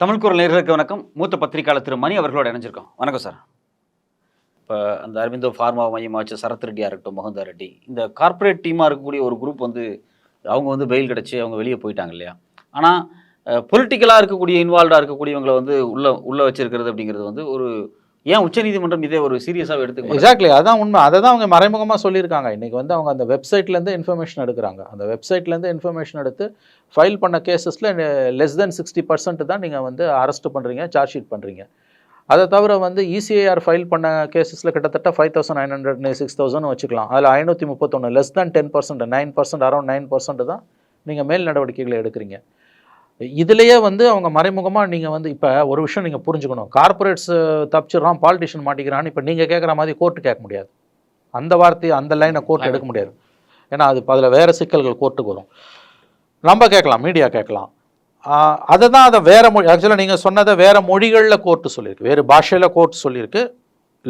தமிழ் குரல் நேர்களுக்கு வணக்கம். மூத்த பத்திரிகையாளர் திரு மணி அவர்களோட இணைஞ்சிருக்கோம். வணக்கம் சார். இப்போ அந்த அரவிந்தோ ஃபார்மா மையமாக வச்ச சரத் ரெட்டியாக இருக்கட்டும் மொஹந்தா ரெட்டி. இந்த கார்ப்பரேட் டீமாக இருக்கக்கூடிய ஒரு குரூப் வந்து அவங்க வந்து பெயில் கிடச்சி அவங்க வெளியே போயிட்டாங்க இல்லையா? ஆனால் பொலிட்டிக்கலாக இருக்கக்கூடிய இன்வால்வ்டாக இருக்கக்கூடியவங்களை வந்து உள்ளே உள்ளே வச்சிருக்கிறது அப்படிங்கிறது வந்து ஒரு ஏன் உச்சநீதிமன்றம் இதே ஒரு சீரியஸாக எடுத்துக்க எக்ஸாக்ட்லி அதான் உண்மை. அதை தான் அவங்க மறைமுகமாக சொல்லியிருக்காங்க. இன்றைக்கி வந்து அவங்க அந்த வெப்சைட்லேருந்து இன்ஃபர்மேஷன் எடுக்கிறாங்க. அந்த வெப்சைட்லேருந்து இன்ஃபர்மேஷன் எடுத்து ஃபைல் பண்ண கேசஸில் லெஸ் தென் சிக்ஸ்டி பர்சன்ட் தான் நீங்கள் வந்து அரெஸ்ட் பண்ணுறீங்க சார்ஜ் ஷீட் பண்ணுறீங்க அதை தவிர வந்து இசிஐஆர் ஃபைல் பண்ண கேசஸில் கிட்டத்தட்ட five thousand nine hundred six thousand வச்சுக்கலாம். அதில் ஐநூற்றி முப்பத்தொன்று less than ten percent nine percent around nine percent தான் நீங்கள் மேல் நடவடிக்கைகளை எடுக்கிறீங்க. இதுலேயே வந்து அவங்க மறைமுகமாக நீங்கள் வந்து இப்போ ஒரு விஷயம் நீங்கள் புரிஞ்சுக்கணும். கார்ப்பரேட்ஸ் தப்பிச்சிடறான் பாலிட்டிஷியன் மாட்டிக்கிறான்னு இப்போ நீங்கள் கேட்குற மாதிரி கோர்ட்டு கேட்க முடியாது. அந்த வார்த்தையை அந்த லைனை கோர்ட் எடுக்க முடியாது. ஏன்னா அது அதில் வேறு சிக்கல்கள் கோர்ட்டுக்கு வரும். நம்ம கேட்கலாம் மீடியா கேட்கலாம். அதை தான் அதை வேறு மொழி ஆக்சுவலாக நீங்கள் சொன்னதை வேறு மொழிகளில் கோர்ட்டு சொல்லியிருக்கு. வேறு பாஷையில் கோர்ட் சொல்லியிருக்கு.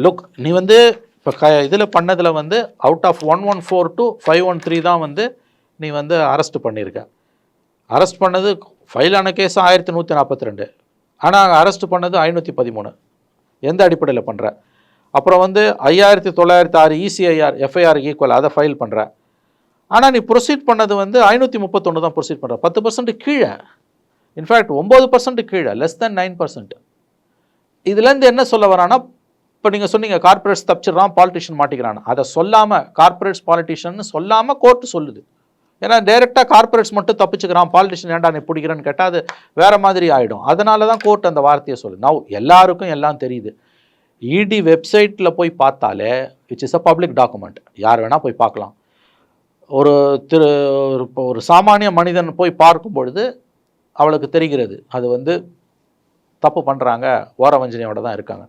லுக் நீ வந்து இப்போ க இதில் பண்ணதில் வந்து out of one one four two five one three தான் வந்து நீ வந்து அரெஸ்ட் பண்ணியிருக்க. அரெஸ்ட் பண்ணது ஃபைலான கேஸ் ஆயிரத்தி நூற்றி நாற்பத்தி ரெண்டு. ஆனால் அரெஸ்ட் பண்ணது ஐநூற்றி பதிமூணு. எந்த அடிப்படையில் பண்ணுற அப்புறம் வந்து ஐயாயிரத்தி தொள்ளாயிரத்தி ஆறு இசிஐஆர் எஃப்ஐஆர் ஈக்குவல் அதை ஃபைல் பண்ணுற ஆனால் நீ ப்ரொசீட் பண்ணது வந்து ஐநூற்றி முப்பத்தொன்று தான் ப்ரொசீட் பண்ணுற பத்து பர்சன்ட் கீழே. இன்ஃபேக்ட் ஒம்பது பர்சன்ட் கீழே லெஸ் தென் நைன் பர்சன்ட் இதுலேருந்து என்ன சொல்ல வரான்னா இப்போ நீங்கள் சொன்னீங்க கார்பரேட்ஸ் தப்பிச்சிடறான் பாலிட்டிஷியன் மாட்டிக்கிறான் அதை சொல்லாமல் கார்ப்பரேட்ஸ் பாலிட்டிஷியன் சொல்லாமல் கோர்ட்டு சொல்லுது. ஏன்னா டைரெக்டாக கார்ப்பரேட்ஸ் மட்டும் தப்பிச்சுக்கிறான் பாலிட்டிஷியன் ஏன்டா நீ பிடிக்கிறேன்னு கேட்டால் அது வேறு மாதிரி ஆகிடும் அதனால தான் கோர்ட் அந்த வார்த்தையை சொல்லு நான் எல்லாருக்கும் எல்லாம் தெரியுது. இடி வெப்சைட்டில் போய் பார்த்தாலே which is a public document யார் வேணால் போய் பார்க்கலாம். ஒரு திரு ஒரு ஒரு சாமானிய மனிதன் போய் பார்க்கும் பொழுது அவளுக்கு தெரிகிறது அது வந்து தப்பு பண்ணுறாங்க ஓர வஞ்சனையோட தான் இருக்காங்க.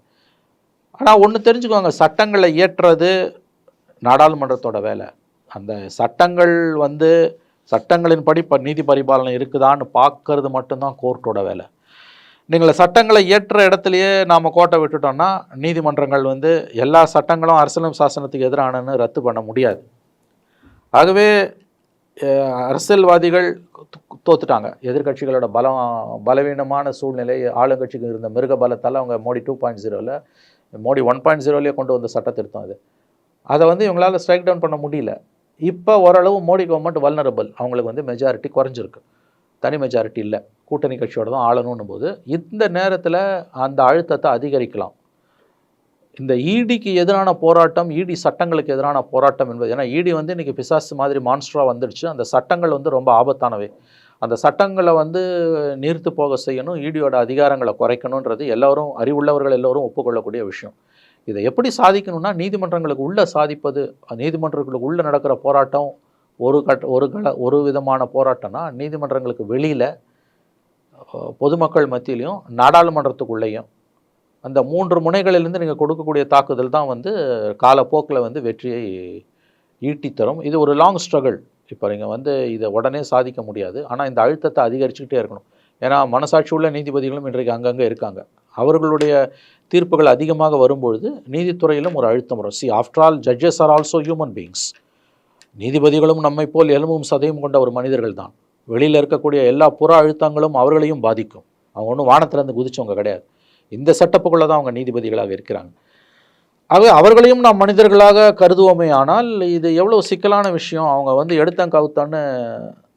ஆனால் ஒன்று தெரிஞ்சுக்கோங்க சட்டங்களை இயற்றுறது நாடாளுமன்றத்தோட வேலை. அந்த சட்டங்கள் வந்து சட்டங்களின்படி இப்போ நீதி பரிபாலனை இருக்குதான்னு பார்க்கறது மட்டும்தான் கோர்ட்டோட வேலை. நீங்கள் சட்டங்களை இயற்ற இடத்துலையே நாம் கோட்டை விட்டுட்டோம்னா நீதிமன்றங்கள் வந்து எல்லா சட்டங்களும் அரசியலும் சாசனத்துக்கு எதிரானன்னு ரத்து பண்ண முடியாது. ஆகவே அரசியல்வாதிகள் தோத்துட்டாங்க. எதிர்க்கட்சிகளோட பலம் பலவீனமான சூழ்நிலை ஆளுங்கட்சிக்கு இருந்த மிருக பலத்தால் அவங்க மோடி டூ பாயிண்ட் ஜீரோவில் மோடி ஒன் பாயிண்ட் ஜீரோலேயே கொண்டு வந்த சட்ட திருத்தம் அது. அதை வந்து இவங்களால் ஸ்ட்ரைக் டவுன் பண்ண முடியல. இப்போ ஓரளவு மோடி கவர்மெண்ட் வல்னரபிள் அவங்களுக்கு வந்து மெஜாரிட்டி குறைஞ்சிருக்கு. தனி மெஜாரிட்டி இல்லை. கூட்டணி கட்சியோட தான் ஆளணும்னும் போது இந்த நேரத்தில் அந்த அழுத்தத்தை அதிகரிக்கலாம். இந்த ஈடிக்கு எதிரான போராட்டம் ஈடி சட்டங்களுக்கு எதிரான போராட்டம் என்பது ஏன்னா ஈடி வந்து இன்றைக்கி பிசாசு மாதிரி மான்ஸ்டராக வந்துடுச்சு. அந்த சட்டங்கள் வந்து ரொம்ப ஆபத்தானவை. அந்த சட்டங்களை வந்து நீர்த்து போக செய்யணும் ஈடியோட அதிகாரங்களை குறைக்கணுன்றது எல்லோரும் அறிவுள்ளவர்கள் எல்லோரும் ஒப்புக்கொள்ளக்கூடிய விஷயம். இதை எப்படி சாதிக்கணும்னா நீதிமன்றங்களுக்கு உள்ளே சாதிப்பது நீதிமன்றங்களுக்கு உள்ளே நடக்கிற போராட்டம் ஒரு கட் ஒரு கல ஒரு விதமான போராட்டம்னா நீதிமன்றங்களுக்கு வெளியில் பொதுமக்கள் மத்தியிலையும் நாடாளுமன்றத்துக்குள்ளேயும் அந்த மூன்று முனைகளிலிருந்து நீங்கள் கொடுக்கக்கூடிய தாக்குதல் தான் வந்து காலப்போக்கில் வந்து வெற்றியை ஈட்டித்தரும். இது ஒரு லாங் ஸ்ட்ரகிள் இப்போ நீங்கள் வந்து இதை உடனே சாதிக்க முடியாது. ஆனால் இந்த அழுத்தத்தை அதிகரிச்சுக்கிட்டே இருக்கணும். ஏன்னா மனசாட்சி உள்ள நீதிபதிகளும் இன்றைக்கு அங்கங்கே இருக்காங்க. அவர்களுடைய தீர்ப்புகள் அதிகமாக வரும்பொழுது நீதித்துறையிலும் ஒரு அழுத்தம் வரும். See after all judges are also human beings நீதிபதிகளும் நம்மை போல் எலும்பும் சதையும் கொண்ட ஒரு மனிதர்கள் தான் வெளியில் இருக்கக்கூடிய எல்லா புற அழுத்தங்களும் அவர்களையும் பாதிக்கும். அவங்க ஒன்றும் வானத்திலேருந்து குதிச்சவங்க கிடையாது. இந்த செட்டப்புக்குள்ளே தான் அவங்க நீதிபதிகளாக இருக்கிறாங்க. ஆகவே அவர்களையும் நாம் மனிதர்களாக கருதுவோமே ஆனால் இது எவ்வளோ சிக்கலான விஷயம். அவங்க வந்து எடுத்தன் கவுத்தான்னு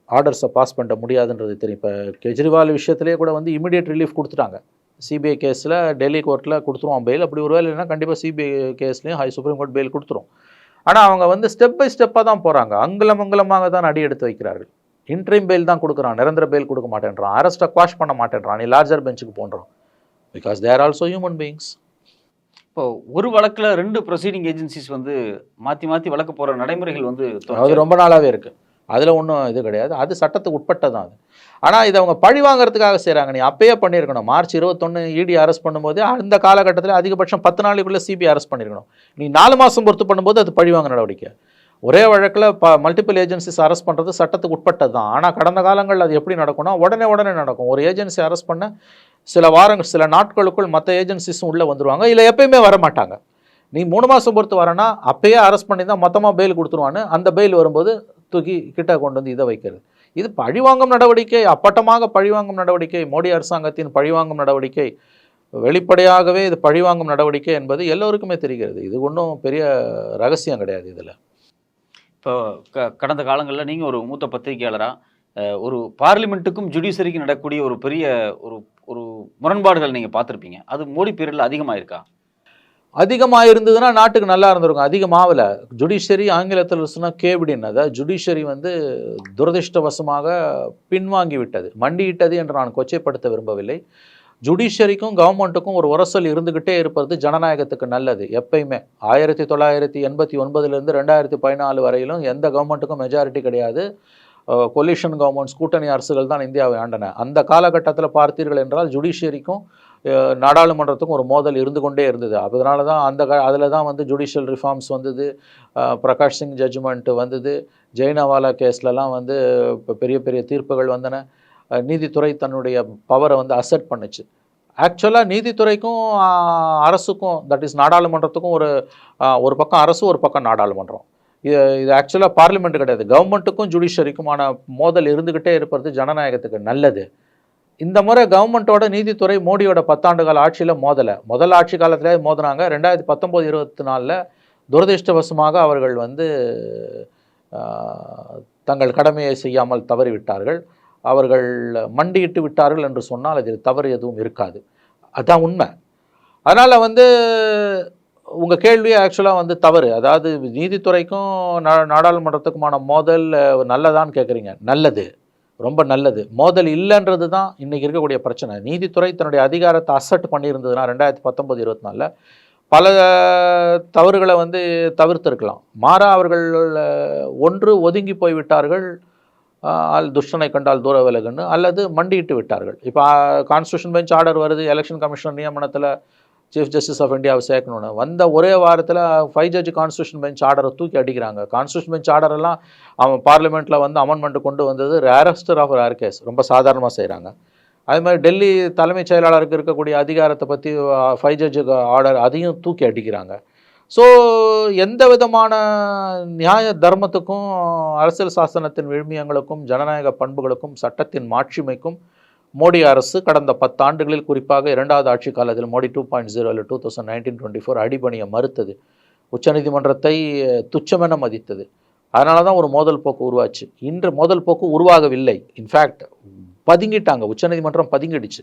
ஆர்டர்ஸை பாஸ் பண்ண முடியாதுன்றது தெரியும். இப்போ கெஜ்ரிவால் விஷயத்திலே கூட வந்து இமீடியட் ரிலீஃப் கொடுத்துட்டாங்க. சிபிஐ கேஸில் டெல்லி கோர்ட்டில் கொடுத்துருவோம் பெயில் அப்படி ஒரு வேலை கண்டிப்பாக சிபிஐ கேஸ்லேயும் ஹை சுப்ரீம் கோர்ட் பெயில் கொடுத்துரும். ஆனால் அவங்க வந்து ஸ்டெப் பை ஸ்டெப்பாக தான் போகிறாங்க அங்குலம் அங்குலமாக தான் அடி எடுத்து வைக்கிறார்கள். இன்ட்ரீம் பெயில் தான் கொடுக்குறான். நிரந்தர பெயில் கொடுக்க மாட்டேன்றான். அரெஸ்ட்டை குவாஷ் பண்ண மாட்டேன்றான். நீ லார்ஜர் பெஞ்சுக்கு போன்றான் because they're also human beings இப்போ ஒரு வழக்கில் ரெண்டு ப்ரொசீடிங் ஏஜென்சிஸ் வந்து மாற்றி மாற்றி வழக்கு போகிற நடைமுறைகள் வந்து அது ரொம்ப நாளாகவே இருக்குது அதில் ஒன்றும் இது கிடையாது. அது சட்டத்துக்கு உட்பட்டது தான் அது. ஆனால் இதை அவங்க பழி வாங்குறதுக்காக செய்கிறாங்க நீ அப்பயே பண்ணியிருக்கணும். மார்ச் இருபத்தொன்று இடி அரெஸ்ட் பண்ணும்போது அந்த காலகட்டத்தில் அதிகபட்சம் பத்து நாளைக்குள்ளே சிபிஐ அரெஸ்ட் பண்ணியிருக்கணும். நீ நாலு மாதம் பொறுத்து பண்ணும்போது அது பழி வாங்க நடவடிக்கை. ஒரே வழக்கில் ப மல்டிபிள் ஏஜென்சிஸ் அரெஸ்ட் பண்ணுறது சட்டத்துக்கு உட்பட்டது தான் ஆனால் கடந்த காலங்களில் அது எப்படி நடக்கும்னா உடனே உடனே நடக்கும். ஒரு ஏஜென்சி அரெஸ்ட் பண்ண சில வாரங்கள் சில நாட்களுக்குள் மற்ற ஏஜென்சிஸும் உள்ளே வந்துருவாங்க. இல்லை எப்பயுமே வர மாட்டாங்க நீ மூணு மாதம் பொறுத்து வரேன்னா அப்பயே அரெஸ்ட் பண்ணி தான் மொத்தமாக பெயில் கொடுத்துருவான்னு அந்த பெயில் வரும்போது தூக்கி கிட்ட கொண்டு வந்து இதை வைக்கிறது. இது பழிவாங்கும் நடவடிக்கை அப்பட்டமாக பழிவாங்கும் நடவடிக்கை மோடி அரசாங்கத்தின் பழிவாங்கும் நடவடிக்கை வெளிப்படையாகவே இது பழிவாங்கும் நடவடிக்கை என்பது எல்லோருக்குமே தெரிகிறது. இது ஒன்றும் பெரிய ரகசியம் கிடையாது இதில். இப்போ க கடந்த காலங்களில் நீங்கள் ஒரு மூத்த பத்திரிகையாளராக ஒரு பார்லிமெண்ட்டுக்கும் ஜுடிஷரிக்கும் நடக்கக்கூடிய ஒரு பெரிய ஒரு ஒரு முரண்பாடுகள் நீங்கள் பார்த்துருப்பீங்க. அது மோடி பீரியடில் அதிகமாக இருக்கா அதிகமாக இருந்ததுன்னா நாட்டுக்கு நல்லா இருந்திருக்கும். அதிகமாகல. ஜுடிஷரி ஆங்கிலத்தில் சொன்னால் கேபிடின் அதாவது வந்து துரதிர்ஷ்டவசமாக பின்வாங்கி விட்டது மண்டியிட்டது என்று நான் கொச்சைப்படுத்த விரும்பவில்லை. ஜுடிஷரிக்கும் கவர்மெண்ட்டுக்கும் ஒரு உரசல் இருந்துக்கிட்டே இருப்பது ஜனநாயகத்துக்கு நல்லது எப்பயுமே. ஆயிரத்தி தொள்ளாயிரத்தி எண்பத்தி ஒன்பதுலேருந்து ரெண்டாயிரத்தி பதினாலு வரையிலும் எந்த கவர்மெண்ட்டுக்கும் மெஜாரிட்டி கிடையாது. கொலிஷன் கவர்மெண்ட்ஸ் கூட்டணி அரசுகள் தான் இந்தியாவை ஆண்டன. அந்த காலகட்டத்தில் பார்த்தீர்கள் என்றால் ஜுடிஷியரிக்கும் நாடாளுமன்றத்துக்கும் ஒரு மோதல் இருந்து கொண்டே இருந்தது. அதனால தான் அந்த அதில் தான் வந்து ஜுடிஷியல் ரிஃபார்ம்ஸ் வந்தது. பிரகாஷ் சிங் ஜட்ஜ்மெண்ட் வந்தது. ஜெய்னவாலா கேஸ்லலாம் வந்து இப்போ பெரிய பெரிய தீர்ப்புகள் வந்தன. நீதித்துறை தன்னுடைய பவரை வந்து அசெட் பண்ணுச்சு. ஆக்சுவலாக நீதித்துறைக்கும் அரசுக்கும் தட் இஸ் நாடாளுமன்றத்துக்கும் ஒரு ஒரு பக்கம் அரசு ஒரு பக்கம் நாடாளுமன்றம். இது இது ஆக்சுவலாக பார்லிமெண்ட் கிடையாது. கவர்மெண்ட்டுக்கும் ஜுடிஷரிக்குமான மோதல் இருந்துக்கிட்டே இருப்பது ஜனநாயகத்துக்கு நல்லது. இந்த முறை கவர்மெண்ட்டோட நீதித்துறை மோடியோட பத்தாண்டு கால ஆட்சியில் மோதலை. முதல் ஆட்சி காலத்திலே மோதினாங்க. ரெண்டாயிரத்தி பத்தொம்போது இருபத்தி நாலில் துரதிர்ஷ்டவசமாக அவர்கள் வந்து தங்கள் கடமையை செய்யாமல் தவறிவிட்டார்கள். அவர்கள் மண்டியிட்டு விட்டார்கள் என்று சொன்னால் அதில் தவறு எதுவும் இருக்காது. அதுதான் உண்மை. அதனால் வந்து உங்கள் கேள்வி ஆக்சுவலாக வந்து தவறு. அதாவது நீதித்துறைக்கும் நா நாடாளுமன்றத்துக்குமான மோதல் நல்லதான்னு கேட்குறீங்க நல்லது. ரொம்ப நல்லது. மோதல் இல்லைன்றது தான் இன்றைக்கி இருக்கக்கூடிய பிரச்சனை. நீதித்துறை தன்னுடைய அதிகாரத்தை அசட் பண்ணியிருந்ததுன்னா ரெண்டாயிரத்தி பத்தொம்போது இருபத்தி நாலில் பல தவறுகளை வந்து தவிர்த்திருக்கலாம். மாறா அவர்கள் ஒன்று ஒதுங்கி போய்விட்டார்கள். ஆஹ் துஷ்டனை கண்டால் தூர விலகுன்னு அல்லது மண்டியிட்டு விட்டார்கள். இப்போ கான்ஸ்டியூஷன் பெஞ்ச் ஆர்டர் வருது எலெக்ஷன் கமிஷன் நியமனத்தில் சீஃப் ஜஸ்டிஸ் ஆஃப் இந்தியாவை சேர்க்கணும்னு வந்த ஒரே வாரத்தில் ஃபைவ் ஜட்ஜ் கான்ஸ்டியூஷன் பெஞ்ச் ஆர்டரை தூக்கி அடிக்கிறாங்க. கான்ஸ்டியூஷன் பெஞ்ச் ஆர்டரெல்லாம் அவன் பார்லிமெண்ட்டில் வந்து அமெண்ட்மெண்ட் கொண்டு வந்தது ரேரஸ்டர் ஆஃப் ரேர் கேஸ் ரொம்ப சாதாரணமாக செய்கிறாங்க அதே மாதிரி டெல்லி தலைமைச் செயலாளருக்கு இருக்கக்கூடிய அதிகாரத்தை பற்றி ஃபைவ் ஜட்ஜு ஆர்டர் அதையும் தூக்கி அடிக்கிறாங்க. ஸோ எந்த விதமான நியாய தர்மத்துக்கும் அரசியல் சாசனத்தின் விழுமியங்களுக்கும் ஜனநாயக பண்புகளுக்கும் சட்டத்தின் மாட்சிமைக்கும் மோடி அரசு கடந்த பத்தாண்டுகளில் குறிப்பாக இரண்டாவது ஆட்சி காலத்தில் மோடி டூ பாயிண்ட் ஜீரோ இல்லை two thousand nineteen twenty four அடிபணிய மறுத்தது. உச்சநீதிமன்றத்தை துச்சமென மதித்தது. அதனால தான் ஒரு மோதல் போக்கு உருவாச்சு. இன்று மோதல் போக்கு உருவாகவில்லை. இன்ஃபேக்ட் பதுங்கிட்டாங்க. உச்சநீதிமன்றம் பதுங்கிடுச்சு.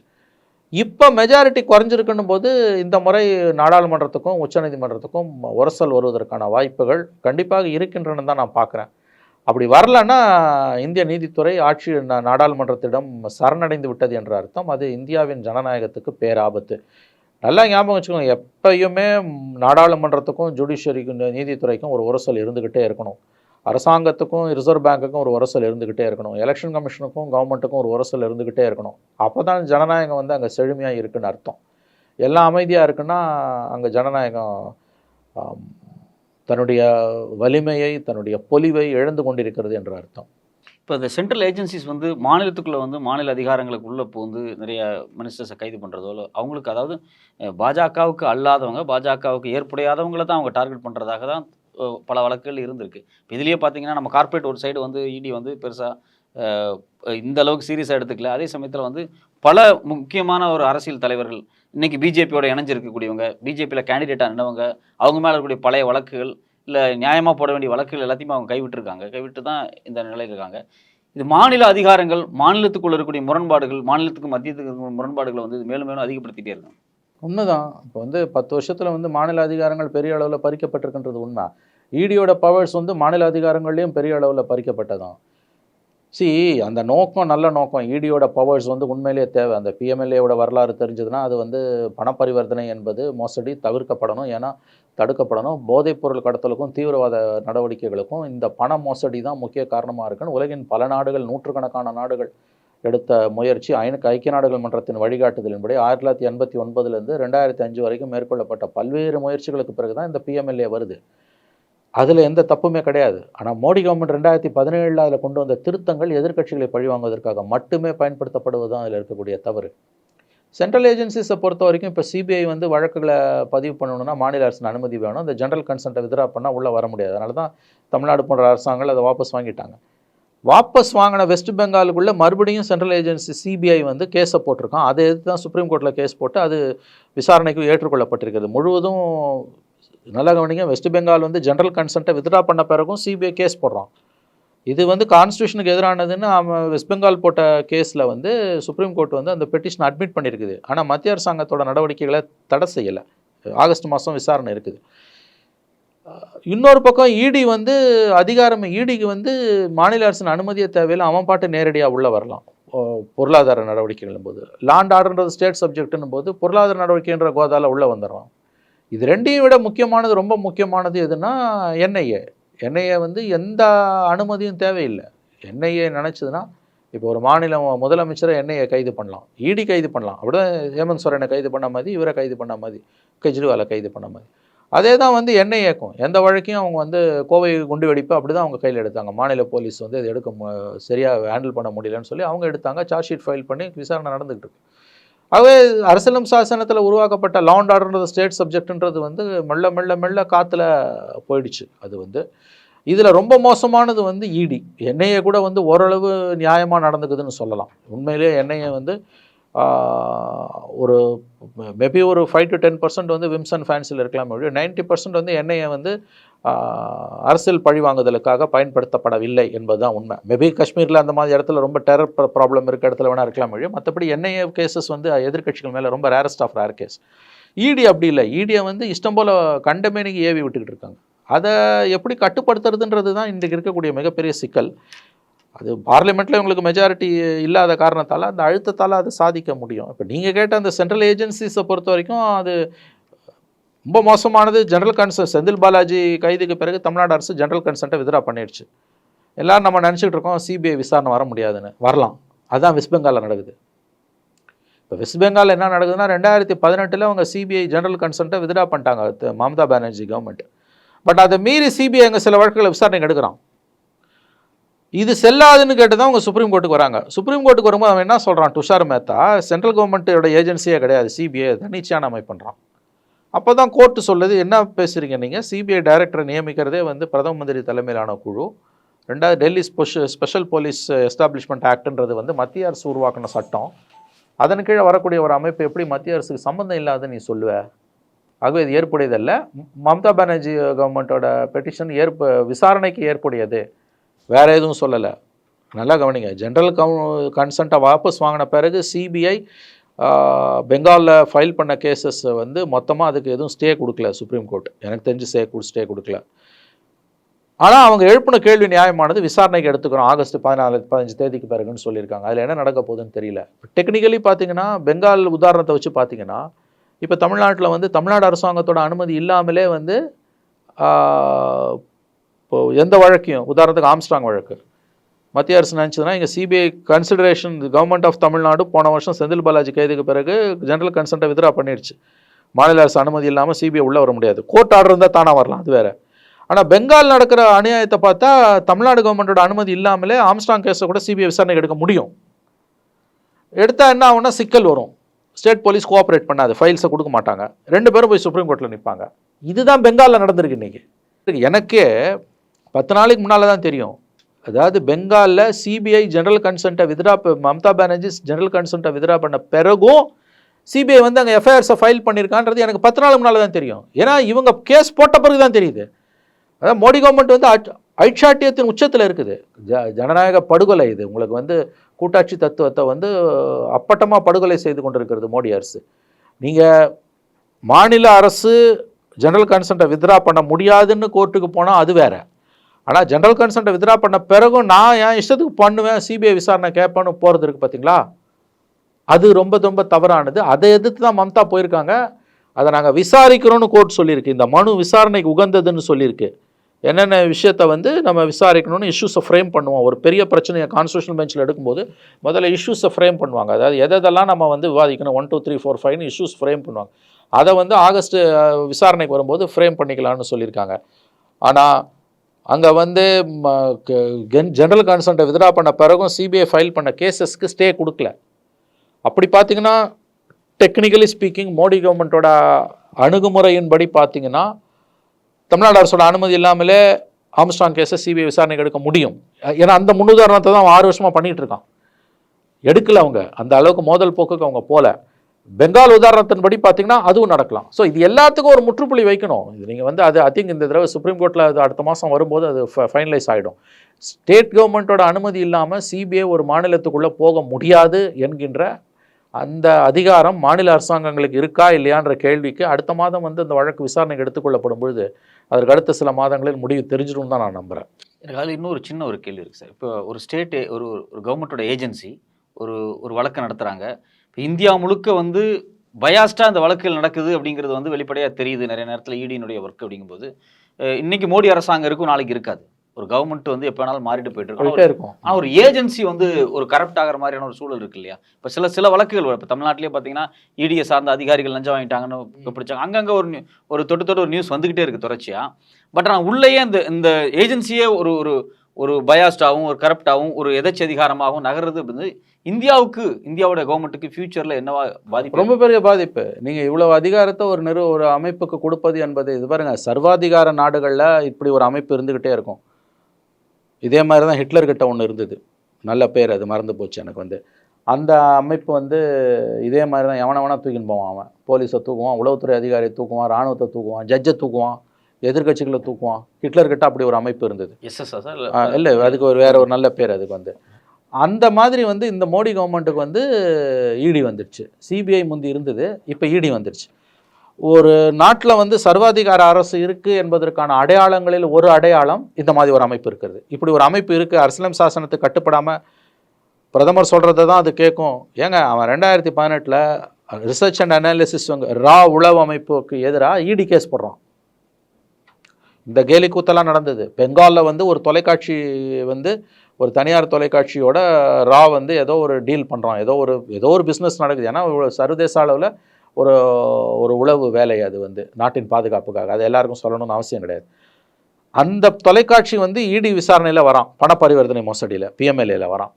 இப்போ மெஜாரிட்டி குறைஞ்சிருக்குன்னும் போது இந்த முறை நாடாளுமன்றத்துக்கும் உச்சநீதிமன்றத்துக்கும் உரசல் வருவதற்கான வாய்ப்புகள் கண்டிப்பாக இருக்கின்றன தான் நான் பார்க்குறேன். அப்படி வரலன்னா இந்திய நீதித்துறை ஆட்சி நாடாளுமன்றத்திடம் சரணடைந்து விட்டது என்ற அர்த்தம். அது இந்தியாவின் ஜனநாயகத்துக்கு பேராபத்து. நல்லா ஞாபகம் வச்சுக்கோங்க. எப்பயுமே நாடாளுமன்றத்துக்கும் ஜுடிஷியரிக்கும் நீதித்துறைக்கும் ஒரு உரசல் இருந்துக்கிட்டே இருக்கணும். அரசாங்கத்துக்கும் ரிசர்வ் பேங்க்குக்கும் ஒரு உரசல் இருந்துக்கிட்டே இருக்கணும். எலெக்ஷன் கமிஷனுக்கும் கவர்மெண்ட்டுக்கும் ஒரு உரசல் இருந்துக்கிட்டே இருக்கணும். அப்போ தான் ஜனநாயகம் வந்து அங்கே செழுமையாக இருக்குன்னு அர்த்தம். எல்லாம் அமைதியாக இருக்குன்னா அங்கே ஜனநாயகம் தன்னுடைய வலிமையை தன்னுடைய பொலிவை இழந்து கொண்டிருக்கிறது என்ற அர்த்தம். இப்போ இந்த சென்ட்ரல் ஏஜென்சிஸ் வந்து மாநிலத்துக்குள்ளே வந்து மாநில அதிகாரங்களுக்கு உள்ளே வந்து நிறைய மினிஸ்டர்ஸை கைது பண்ணுறதோ இல்லை அவங்களுக்கு அதாவது பாஜகவுக்கு அல்லாதவங்க பாஜகவுக்கு ஏற்புடையாதவங்கள தான் அவங்க டார்கெட் பண்ணுறதாக தான் பல வழக்குகள் இருந்திருக்கு. இப்போ இதுலேயே பார்த்தீங்கன்னா நம்ம கார்ப்பரேட் ஒரு சைடு வந்து இடி வந்து பெருசாக இந்த அளவுக்கு சீரியஸாக எடுத்துக்கல. அதே சமயத்தில் வந்து பல முக்கியமான ஒரு அரசியல் தலைவர்கள் இன்றைக்கி பிஜேபியோட இணைஞ்சிருக்கக்கூடியவங்க பிஜேபியில் கேண்டிடேட்டாக நின்றவங்க அவங்க மேலே இருக்கக்கூடிய பழைய வழக்குகள் இல்லை நியாயமாக போட வேண்டிய வழக்குகள் எல்லாத்தையுமே அவங்க கைவிட்டுருக்காங்க. கைவிட்டு தான் இந்த நிலையில் இருக்காங்க. இது மாநில அதிகாரங்கள் மாநிலத்துக்குள்ள இருக்கக்கூடிய முரண்பாடுகள் மாநிலத்துக்கு மத்தியத்துக்கு இருக்கக்கூடிய முரண்பாடுகளை வந்து இது மேலும் மேலும் அதிகப்படுத்திட்டே இருக்காங்க உண்மைதான். இப்போ வந்து பத்து வருஷத்தில் வந்து மாநில அதிகாரங்கள் பெரிய அளவில் பறிக்கப்பட்டிருக்கின்றது உண்மை. இடியோட பவர்ஸ் வந்து மாநில அதிகாரங்கள்லேயும் பெரிய அளவில் பறிக்கப்பட்டதான் சி அந்த நோக்கம் நல்ல நோக்கம். இடியோட பவர்ஸ் வந்து உண்மையிலேயே தேவை. அந்த பிஎம்எல்ஏவோட வரலாறு தெரிஞ்சதுன்னா அது வந்து பணப்பரிவர்த்தனை என்பது மோசடி தவிர்க்கப்படணும். ஏன்னா தடுக்கப்படணும். போதைப்பொருள் கடத்தலுக்கும் தீவிரவாத நடவடிக்கைகளுக்கும் இந்த பண மோசடி தான் முக்கிய காரணமாக இருக்குன்னு உலகின் பல நாடுகள் நூற்றுக்கணக்கான நாடுகள் எடுத்த முயற்சி. ஐநக்கு ஐக்கிய நாடுகள் மன்றத்தின் வழிகாட்டுதலின்படி ஆயிரத்தி தொள்ளாயிரத்தி எண்பத்தி ஒன்பதுலேருந்து ரெண்டாயிரத்தி அஞ்சு வரைக்கும் மேற்கொள்ளப்பட்ட பல்வேறு முயற்சிகளுக்கு பிறகு தான் இந்த பிஎம்எல்ஏ வருது. அதில் எந்த தப்புமே கிடையாது. ஆனால் மோடி கவர்மெண்ட் ரெண்டாயிரத்தி பதினேழில் அதில் கொண்டு வந்த திருத்தங்கள் எதிர்க்கட்சிகளை பழிவாங்குவதற்காக மட்டுமே பயன்படுத்தப்படுவது தான் அதில் இருக்கக்கூடிய தவறு. சென்ட்ரல் ஏஜென்சிஸை பொறுத்த வரைக்கும் இப்போ சிபிஐ வந்து வழக்குகளை பதிவு பண்ணணும்னா மாநில அரசின் அனுமதி வேணும். இந்த ஜென்ரல் கன்சென்ட்டை வித்ரா பண்ணால் உள்ளே வர முடியாது. அதனால தான் தமிழ்நாடு போன்ற அரசாங்கங்கள் அதை வாபஸ் வாங்கிட்டாங்க. வாபஸ் வாங்கின வெஸ்ட் பெங்காலுக்குள்ளே மறுபடியும் சென்ட்ரல் ஏஜென்சி சிபிஐ வந்து கேஸை போட்டிருக்கான். அதை எதிர்த்து தான் சுப்ரீம் கோர்ட்டில் கேஸ் போட்டு அது விசாரணைக்கு ஏற்றுக்கொள்ளப்பட்டிருக்கிறது. முழுவதும் நல்லா கவனிங்க வெஸ்ட் பெங்கால் வந்து ஜென்ரல் கன்சென்ட்டை வித்ட்ரா பண்ண பிறகும் சிபிஐ கேஸ் போடுறான். இது வந்து கான்ஸ்டியூஷனுக்கு எதிரானதுன்னு அவன் வெஸ்ட் பெங்கால் போட்ட கேஸில் வந்து சுப்ரீம் கோர்ட் வந்து அந்த பெட்டிஷன் அட்மிட் பண்ணியிருக்குது ஆனால் மத்திய அரசாங்கத்தோட நடவடிக்கைகளை தடை செய்யலை. ஆகஸ்ட் மாதம் விசாரணை இருக்குது. இன்னொரு பக்கம் இடி வந்து அதிகாரம் இடிக்கு வந்து மாநில அரசின் அனுமதியை தேவையில்லை. அவன் பாட்டு நேரடியாக உள்ளே வரலாம். ஓ, பொருளாதார நடவடிக்கைகளும் போது. லாண்ட் ஆர்டர்ன்றது ஸ்டேட் சப்ஜெக்ட்னும் போது பொருளாதார நடவடிக்கைன்ற கோதாவில் உள்ளே வந்துடுறான். இது ரெண்டையும் விட முக்கியமானது ரொம்ப முக்கியமானது எதுனா என்ஐஏ என்ஐஏ வந்து எந்த அனுமதியும் தேவையில்லை. என்ஐஏ நினச்சதுன்னா இப்போ ஒரு மாநிலம் முதலமைச்சரை என்ஐஏ கைது பண்ணலாம். இடி கைது பண்ணலாம். அப்படிதான் ஹேமந்த் சோரனை கைது பண்ண மாதிரி இவரை கைது பண்ண மாதிரி கெஜ்ரிவாலை கைது பண்ண மாதிரி. அதே தான் வந்து என்ஐஏக்கும் எந்த வழக்கையும் அவங்க வந்து கோவை குண்டு வெடிப்பு அப்படி தான் அவங்க கையில் எடுத்தாங்க. மாநில போலீஸ் வந்து அதை எடுக்க மு- ஹேண்டில் பண்ண முடியலன்னு சொல்லி அவங்க எடுத்தாங்க. சார்ஜ் ஷீட் ஃபைல் பண்ணி விசாரணை நடந்துகிட்டு இருக்கு. ஆகவே அரசியலும் சாசனத்தில் உருவாக்கப்பட்ட லாண்ட் ஆர்டர்ன்றது ஸ்டேட் சப்ஜெக்ட்ன்றது வந்து மெல்ல மெல்ல மெல்ல காற்றுல போயிடுச்சு. அது வந்து இதில் ரொம்ப மோசமானது வந்து இடி என்ஐஏ கூட வந்து ஓரளவு நியாயமாக நடந்துக்குதுன்னு சொல்லலாம். உண்மையிலேயே என்ஐஏ வந்து ஒரு மேபி ஒரு ஃபைவ் டு டென் பர்சன்ட் வந்து விம்ஸ் அண்ட் ஃபேன்ஸில் இருக்கலாம். அப்படியே நைன்ட்டி பர்சன்ட் வந்து என்ஐஏ வந்து அரசியல் அரசியல் பழிவாங்குதலுக்காக பயன்படுத்தப்படவில்லை என்பது தான் உண்மை. மேபி காஷ்மீரில் அந்த மாதிரி இடத்துல ரொம்ப டெரர் ப்ராப்ளம் இருக்க இடத்துல வேணால் இருக்கலாம் முடியும் மற்றபடி என்ஐஏ கேசஸ் வந்து எதிர்க்கட்சிகள் மேலே ரொம்ப ரேரஸ்ட் ஆஃப் ரேர் கேஸ் இடி அப்படி இல்லை. இடியை வந்து இஷ்டம் போல் கண்டமேனிக்கு ஏவி விட்டுக்கிட்டு இருக்காங்க. அதை எப்படி கட்டுப்படுத்துறதுன்றது தான் இன்றைக்கு இருக்கக்கூடிய மிகப்பெரிய சிக்கல். அது பார்லிமெண்ட்டில் உங்களுக்கு மெஜாரிட்டி இல்லாத காரணத்தால் அந்த அழுத்தத்தால் அதை சாதிக்க முடியும். இப்போ நீங்கள் கேட்ட அந்த சென்ட்ரல் ஏஜென்சிஸை பொறுத்த வரைக்கும் அது ரொம்ப மோசமானது. ஜெனரல் கன்சர்ன் செந்தில் பாலாஜி கைதுக்கு பிறகு தமிழ்நாடு அரசு ஜெனரல் கன்சென்ட்டை வித்ரா பண்ணிடுச்சு எல்லாரும் நம்ம நினச்சிக்கிட்டு இருக்கோம் சிபிஐ விசாரணை வர முடியாதுன்னு. வரலாம். அதுதான் வெஸ்ட் பெங்காலில் நடக்குது. இப்போ வெஸ்ட் பெங்கால் என்ன நடக்குதுன்னா ரெண்டாயிரத்தி பதினெட்டில் அவங்க சிபிஐ ஜெனரல் கன்சென்ட்டை வித்ரா பண்ணிட்டாங்க மம்தா பானர்ஜி கவர்மெண்ட் பட் அதை மீறி சிபிஐ அங்கே சில வழக்குகளை விசாரணைக்கு எடுக்கிறான். இது செல்லாதுன்னு கேட்டு தான் அவங்க சுப்ரீம் கோர்ட்டுக்கு வராங்க. சுப்ரீம் கோர்ட்டுக்கு வரும்போது அவன் என்ன சொல்கிறான் துஷார் மேத்தா சென்ட்ரல் கவர்மெண்ட்டோட ஏஜென்சியே கிடையாது. சிபிஐ தன்னிச்சையான அமைப்பு பண்ணுறான் அப்போ தான் கோர்ட்டு சொல்லுது என்ன பேசுகிறீங்க நீங்கள் சிபிஐ டைரக்டரை நியமிக்கிறதே வந்து பிரதம மந்திரி தலைமையிலான குழு. ரெண்டாவது Delhi special special police establishment ஆக்ட்ன்றது வந்து மத்திய அரசு உருவாக்கின சட்டம். அதன் கீழே வரக்கூடிய ஒரு அமைப்பு எப்படி மத்திய அரசுக்கு சம்மந்தம் இல்லாத நீ சொல்லுவ? ஆகவே இது ஏற்புடையதல்ல. மம்தா பானர்ஜி கவர்மெண்ட்டோட பெட்டிஷன் ஏற்ப விசாரணைக்கு ஏற்புடையது. வேறு எதுவும் சொல்லலை. நல்லா கவனிங்க. ஜென்ரல் கன்சென்ட்டை வாபஸ் வாங்கின பிறகு சிபிஐ பெங்காலில் ஃபைல் பண்ண கேசஸ் வந்து மொத்தமாக அதுக்கு எதுவும் ஸ்டே கொடுக்கல சுப்ரீம் கோர்ட் எனக்கு தெரிஞ்சு ஸ்டே கொடு ஸ்டே கொடுக்கல. ஆனால் அவங்க எழுப்பின கேள்வி நியாயமானது விசாரணைக்கு எடுத்துக்கிறோம். ஆகஸ்ட் பதினாலு பதினஞ்சு தேதிக்கு பிறகுன்னு சொல்லியிருக்காங்க. அதில் என்ன நடக்க போகுதுன்னு தெரியல. டெக்னிக்கலி பார்த்தீங்கன்னா பெங்கால் உதாரணத்தை வச்சு பார்த்தீங்கன்னா இப்போ தமிழ்நாட்டில் வந்து தமிழ்நாடு அரசாங்கத்தோட அனுமதி இல்லாமலே வந்து இப்போது இப்போ எந்த வழக்கையும் உதாரணத்துக்கு ஆம்ஸ்டாங் வழக்கு. மத்திய அரசு நினச்சதுன்னா இங்கே CBI consideration government of Tamil Nadu போன வருஷம் செந்தில் பாலாஜி கைதுக்கு பிறகு ஜெனரல் கன்சென்ட்டை வித்ரா பண்ணிடுச்சு. மாநில அரசு அனுமதி இல்லாமல் சிபிஐ உள்ளே வர முடியாது. கோர்ட் ஆர்டர் இருந்தால் தானாக வரலாம் அது வேறு. ஆனால் பெங்கால் நடக்கிற அநியாயத்தை பார்த்தா தமிழ்நாடு கவர்மெண்ட்டோட அனுமதி இல்லாமலே ஆம்ஸ்டாங் கேஸை கூட சிபிஐ விசாரணைக்கு எடுக்க முடியும். எடுத்தால் என்ன ஆகும்னா சிக்கல் வரும். ஸ்டேட் போலீஸ் கோஆப்ரேட் பண்ணாது ஃபைல்ஸை கொடுக்க மாட்டாங்க. ரெண்டு பேரும் போய் சுப்ரீம் கோர்ட்டில் நிற்பாங்க இதுதான் பெங்காலில் நடந்திருக்கு இன்றைக்கி எனக்கே பத்து நாளைக்கு முன்னால் தான் தெரியும். அதாவது பெங்காலில் சிபிஐ ஜெனரல் கன்சென்ட்டை வித்ரா மம்தா பானர்ஜி ஜெனரல் கன்சென்ட்டை வித்ரா பண்ண பிறகும் சிபிஐ வந்து அங்கே எஃப்ஐஆர்ஸை ஃபைல் பண்ணியிருக்கான்றது எனக்கு பத்து நாள் முன்னால் தான் தெரியும். ஏன்னா இவங்க கேஸ் போட்ட பிறகு தான் தெரியுது. அதான் மோடி கவர்மெண்ட் வந்து அட்- ஐட்சாட்டியத்தின் உச்சத்தில் இருக்குது. ஜ ஜனநாயக படுகொலை இது. உங்களுக்கு வந்து கூட்டாட்சி தத்துவத்தை வந்து அப்பட்டமாக படுகொலை செய்து கொண்டிருக்கிறது மோடி அரசு. நீங்கள் மாநில அரசு ஜெனரல் கன்சல்ட்டை வித்ரா பண்ண முடியாதுன்னு கோர்ட்டுக்கு போனால் அது வேறு. ஆனால் ஜென்ரல் கன்சென்ட்டை வித்ரா பண்ண பிறகும் நான் என் இஷ்டத்துக்கு பண்ணுவேன் சிபிஐ விசாரணை கேட்பேன்னு போகிறது இருக்குது பார்த்தீங்களா அது ரொம்ப ரொம்ப தவறானது. அதை எதிர்த்து தான் மம்தா போயிருக்காங்க. அதை நாங்கள் விசாரிக்கிறோன்னு கோர்ட் சொல்லியிருக்கு. இந்த மனு விசாரணைக்கு உகந்ததுன்னு சொல்லியிருக்கு. என்னென்ன விஷயத்த வந்து நம்ம விசாரிக்கணும்னு இஷ்யூஸை ஃப்ரேம் பண்ணுவோம். ஒரு பெரிய பிரச்சனையை கான்ஸ்டியூஷன் பெஞ்சில் எடுக்கும்போது முதல்ல இஷ்யூஸை ஃப்ரேம் பண்ணுவாங்க. அதாவது எதை எதெல்லாம் நம்ம வந்து விவாதிக்கணும்? ஒன் டூ த்ரீ ஃபோர் ஃபைவ்னு இஷ்யூஸ் ஃப்ரேம் பண்ணுவாங்க. அதை வந்து ஆகஸ்ட் விசாரணைக்கு வரும்போது ஃப்ரேம் பண்ணிக்கலாம்னு சொல்லியிருக்காங்க. ஆனால் அங்கே வந்து ஜென்ரல் கன்சென்ட்டை வித்ரா பண்ண பிறகும் சிபிஐ ஃபைல் பண்ண கேசஸ்க்கு ஸ்டே கொடுக்கல. அப்படி பார்த்தீங்கன்னா டெக்னிக்கலி ஸ்பீக்கிங் மோடி கவர்மெண்ட்டோட அணுகுமுறையின்படி பார்த்தீங்கன்னா தமிழ்நாடு அரசோட அனுமதி இல்லாமலே ஆம்ஸ்டாங் கேஸை சிபிஐ விசாரணைக்கு எடுக்க முடியும். ஏன்னா அந்த முன்னுதாரணத்தை தான் அவன் ஆறு வருஷமாக பண்ணிகிட்டு இருக்கான். எடுக்கல அவங்க. அந்த அளவுக்கு மோதல் போக்குக்கு அவங்க போகல பெங்கால் உதாரணத்தின்படி பார்த்தீங்கன்னா அதுவும் நடக்கலாம். ஸோ இது எல்லாத்துக்கும் ஒரு முற்றுப்புள்ளி வைக்கணும். இது நீங்கள் வந்து அது ஐ திங்க் இந்த தடவை சுப்ரீம் கோர்ட்டில் அது அடுத்த மாதம் வரும்போது அது ஃபைனலைஸ் ஆகிடும் ஸ்டேட் கவர்மெண்ட்டோட அனுமதி இல்லாமல் சிபிஐ ஒரு மாநிலத்துக்குள்ளே போக முடியாது என்கின்ற அந்த அதிகாரம் மாநில அரசாங்கங்களுக்கு இருக்கா இல்லையான்ற கேள்விக்கு அடுத்த மாதம் வந்து அந்த வழக்கு விசாரணைக்கு எடுத்துக்கொள்ளப்படும் பொழுது அதற்கு அடுத்த சில மாதங்களில் முடிவு தெரிஞ்சிடும் தான் நான் நம்புகிறேன் எனக்கு அதில் இன்னொரு சின்ன ஒரு கேள்வி இருக்குது சார் இப்போ ஒரு ஸ்டேட்டு ஒரு ஒரு கவர்மெண்ட்டோட ஏஜென்சி ஒரு ஒரு வழக்கு நடத்துகிறாங்க இந்தியா முழுக்க வந்து பயாஸ்டாக அந்த வழக்குகள் நடக்குது அப்படிங்கிறது வந்து வெளிப்படையாக தெரியுது. நிறைய நேரத்தில் ஈடியினுடைய ஒர்க் அப்படிங்கும்போது. இன்னைக்கு மோடி அரசாங்கம் இருக்கும் நாளைக்கு இருக்காது. ஒரு கவர்மெண்ட் வந்து எப்போ வேணாலும் மாறிட்டு போயிட்டு இருக்கும். ஆனால் ஒரு ஏஜென்சி வந்து ஒரு கரப்ட் ஆகிற மாதிரியான ஒரு சூழல் இருக்கு இல்லையா? இப்போ சில சில வழக்குகள் இப்போ தமிழ்நாட்டிலே பார்த்தீங்கன்னா இடியை சார்ந்த அதிகாரிகள் லஞ்சம் வாங்கிட்டாங்கன்னு பிடிச்சாங்க அங்கங்கே ஒரு ஒரு தொட்டு தொட்டு ஒரு நியூஸ் வந்துகிட்டே இருக்கு தொடர்ச்சியா. பட் ஆனால் உள்ளேயே இந்த இந்த ஏஜென்சியே ஒரு ஒரு ஒரு பயாஸ்டாகவும் ஒரு கரப்டாகவும் ஒரு எதச்சதிகாரமாகவும் நகர்றது வந்து இந்தியாவுக்கு இந்தியாவோட கவர்மெண்ட்டுக்கு ஃபியூச்சரில் என்னவா பாதிப்பு? ரொம்ப பெரிய பாதிப்பு. நீங்கள் இவ்வளோ அதிகாரத்தை ஒரு நிறு ஒரு அமைப்புக்கு கொடுப்பது என்பது இது பாருங்கள் சர்வாதிகார நாடுகளில் இப்படி ஒரு அமைப்பு இருந்துக்கிட்டே இருக்கும். இதே மாதிரி தான் ஹிட்லர்கிட்ட ஒன்று இருந்தது. நல்ல பேர் அது மறந்து போச்சு எனக்கு வந்து. அந்த அமைப்பு வந்து இதே மாதிரி தான் எவனை தூக்கின்னு போவான் அவன். போலீஸை தூக்குவான் உளவுத்துறை அதிகாரியை தூக்குவான் ராணுவத்தை தூக்குவான் ஜட்ஜை தூக்குவான். எதிர்க்கட்சிகளை தூக்குவான். ஹிட்லர் கிட்ட அப்படி ஒரு அமைப்பு இருந்தது. இல்லை அதுக்கு ஒரு வேற ஒரு நல்ல பேர் அதுக்கு வந்து. அந்த மாதிரி வந்து இந்த மோடி கவர்மெண்ட்டுக்கு வந்து இடி வந்துடுச்சு சிபிஐ முந்தி இருந்தது இப்போ இடி வந்துடுச்சு ஒரு நாட்டில் வந்து சர்வாதிகார அரசு இருக்குது என்பதற்கான அடையாளங்களில் ஒரு அடையாளம் இந்த மாதிரி ஒரு அமைப்பு இருக்கிறது. இப்படி ஒரு அமைப்பு இருக்குது அரசியலம் சாசனத்துக்கு கட்டுப்படாமல் பிரதமர் சொல்கிறத தான் அது கேட்கும். ஏங்க அவன் ரெண்டாயிரத்தி பதினெட்டில் ரிசர்ச் அண்ட் அனாலிசிஸ் ரா உளவு அமைப்புக்கு எதிராக இடி கேஸ் போடுறான். இந்த கேலி கூத்தெல்லாம் நடந்தது. பெங்காலில் வந்து ஒரு தொலைக்காட்சி வந்து ஒரு தனியார் தொலைக்காட்சியோட ரா வந்து ஏதோ ஒரு டீல் பண்ணுறான் ஏதோ ஒரு ஏதோ ஒரு பிஸ்னஸ் நடக்குது. ஏன்னா ஒரு சர்வதேச அளவில் ஒரு ஒரு உளவு வேலை அது வந்து நாட்டின் பாதுகாப்புக்காக. அது எல்லாருக்கும் சொல்லணும்னு அவசியம் கிடையாது. அந்த தொலைக்காட்சி வந்து இடி விசாரணையில் வரான். பண பரிவர்த்தனை மோசடியில் பிஎம்எல்ஏல வரான்.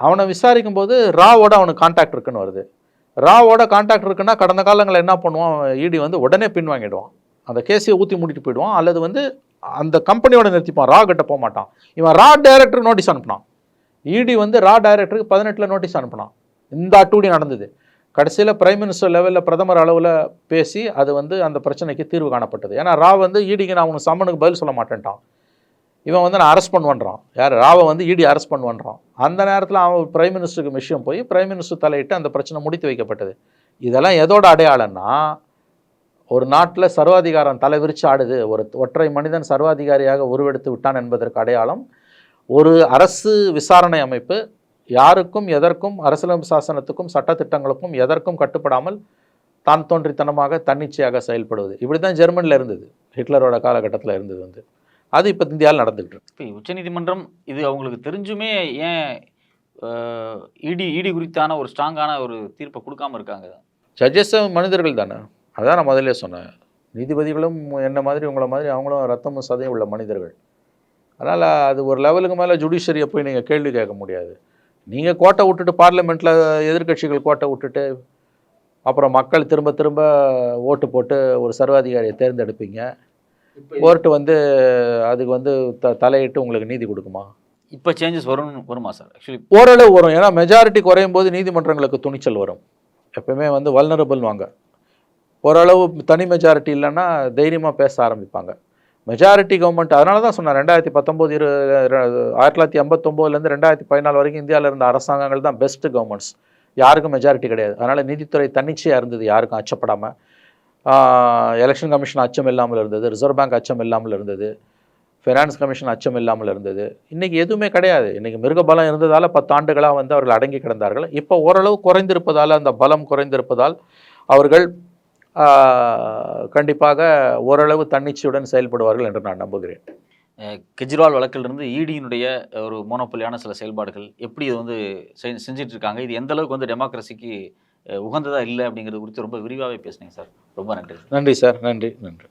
அவனை விசாரிக்கும் போது ராவோட அவனுக்கு கான்டாக்ட் இருக்குன்னு வருது. ராவோட கான்டாக்ட் இருக்குன்னா கடந்த காலங்களில் என்ன பண்ணுவான்? இடி வந்து உடனே பின்வாங்கிடுவான். அந்த கேஸை ஊற்றி மூடிட்டு போயிடுவான். அல்லது வந்து அந்த கம்பெனியோட நிறுத்திப்பான். ரா கிட்ட போக மாட்டான். இவன் ரா டைரக்டர் நோட்டீஸ் அனுப்பினான். இடி வந்து ரா டைரக்டருக்கு பதினெட்டில் நோட்டீஸ் அனுப்பினான். இந்த அட்டூடி நடந்தது. கடைசியில் பிரைம் மினிஸ்டர் லெவலில் பிரதமர் அளவில் பேசி அது வந்து அந்த பிரச்சனைக்கு தீர்வு காணப்பட்டது. ஏன்னா ரா வந்து e இடிக்கு நான் உனக்கு சம்மனுக்கு பதில் சொல்ல மாட்டேன்ட்டான். இவன் வந்து நான் அரெஸ்ட் பண்ணுவேன்றான். யார்? ராவை வந்து இடி அரெஸ்ட் பண்ணுவேன்றான். அந்த நேரத்தில் அவன் பிரைம் மினிஸ்டருக்கு விஷயம் போய் பிரைம் மினிஸ்டர் தலையிட்டு அந்த பிரச்சனை முடித்து வைக்கப்பட்டது. இதெல்லாம் எதோட அடையாளம்னா ஒரு நாட்டில் சர்வாதிகாரம் தலை விரிச்சு ஆடுது. ஒரு ஒற்றை மனிதன் சர்வாதிகாரியாக உருவெடுத்து விட்டான் என்பதற்கு அடையாளம் ஒரு அரசு விசாரணை அமைப்பு யாருக்கும் எதற்கும் அரசியலமைப்பு சாசனத்துக்கும் சட்டத்திட்டங்களுக்கும் எதற்கும் கட்டுப்படாமல் தான் தோன்றித்தனமாக தன்னிச்சையாக செயல்படுவது. இப்படி தான் ஜெர்மனியில் இருந்தது. ஹிட்லரோட காலகட்டத்தில் இருந்தது வந்து. அது இப்போ இந்தியாவில் நடந்துகிட்டு இருக்கு. இப்போ உச்சநீதிமன்றம் இது அவங்களுக்கு தெரிஞ்சுமே ஏன் இடி இடி குறித்தான ஒரு ஸ்ட்ராங்கான ஒரு தீர்ப்பை கொடுக்காம இருக்காங்க? ஜட்ஜஸும் மனிதர்கள் தானே? அதான் நான் முதல்ல சொன்னேன். நீதிபதிகளும் என்ன மாதிரி உங்களை மாதிரி அவங்களும் ரத்தமும் சதையும் உள்ள மனிதர்கள். அதனால் அது ஒரு லெவலுக்கு மேலே ஜுடிஷரியை போய் நீங்கள் கேள்வி கேட்க முடியாது. நீங்கள் கோட்டை விட்டுட்டு பார்லிமெண்ட்டில் எதிர்க்கட்சிகள் கோட்டை விட்டுட்டு அப்புறம் மக்கள் திரும்ப திரும்ப ஓட்டு போட்டு ஒரு சர்வாதிகாரியை தேர்ந்தெடுப்பீங்க. கோர்ட்டு வந்து அதுக்கு வந்து த தலையிட்டு உங்களுக்கு நீதி கொடுக்குமா? இப்போ சேஞ்சஸ் வரும் வருமா சார் ஆக்சுவலி ஓரளவு வரும். ஏன்னா மெஜாரிட்டி குறையும் போது நீதிமன்றங்களுக்கு துணிச்சல் வரும். எப்பவுமே வந்து வல்னரபிள் வாங்க. ஓரளவு தனி மெஜாரிட்டி இல்லைன்னா தைரியமாக பேச ஆரம்பிப்பாங்க. மெஜாரிட்டி கவர்மெண்ட் அதனால தான் சொன்னேன் ரெண்டாயிரத்தி பத்தொம்போது இரு ஆயிரத்தி தொள்ளாயிரத்தி எண்பத்தொம்போதுலேருந்து ரெண்டாயிரத்தி பதினாலு வரைக்கும் இந்தியாவில் இருந்த அரசாங்கங்கள் தான் பெஸ்ட் கவர்மெண்ட்ஸ் யாருக்கும் மெஜாரிட்டி கிடையாது. அதனால் நீதித்துறை தன்னிச்சையாக இருந்தது யாருக்கும் அச்சப்படாமல் எலெக்ஷன் கமிஷன் அச்சம் இல்லாமல் இருந்தது ரிசர்வ் பேங்க் அச்சம் இல்லாமல் இருந்தது ஃபைனான்ஸ் கமிஷன் அச்சம் இல்லாமல் இருந்தது. இன்றைக்கி எதுவுமே கிடையாது. இன்றைக்கி மிருக பலம் இருந்ததால் பத்து ஆண்டுகளாக வந்து அவர்கள் அடங்கி கிடந்தார்கள். இப்போ ஓரளவு குறைந்திருப்பதால் அந்த பலம் குறைந்திருப்பதால் அவர்கள் கண்டிப்பாக ஓரளவு தன்னிச்சையுடன் செயல்படுவார்கள் என்று நான் நம்புகிறேன். கெஜ்ரிவால் வழக்கிலிருந்து ஈடியினுடைய ஒரு மோனோப்பலியான சில செயல்பாடுகள் எப்படி இது வந்து செஞ்சு- செஞ்சுட்டு இருக்காங்க இது எந்த அளவுக்கு வந்து டெமோக்ரஸிக்கு உகந்ததா இல்லை அப்படிங்கிறது குறித்து ரொம்ப விரிவாகவே பேசுனீங்க சார். ரொம்ப நன்றி நன்றி சார். நன்றி. நன்றி.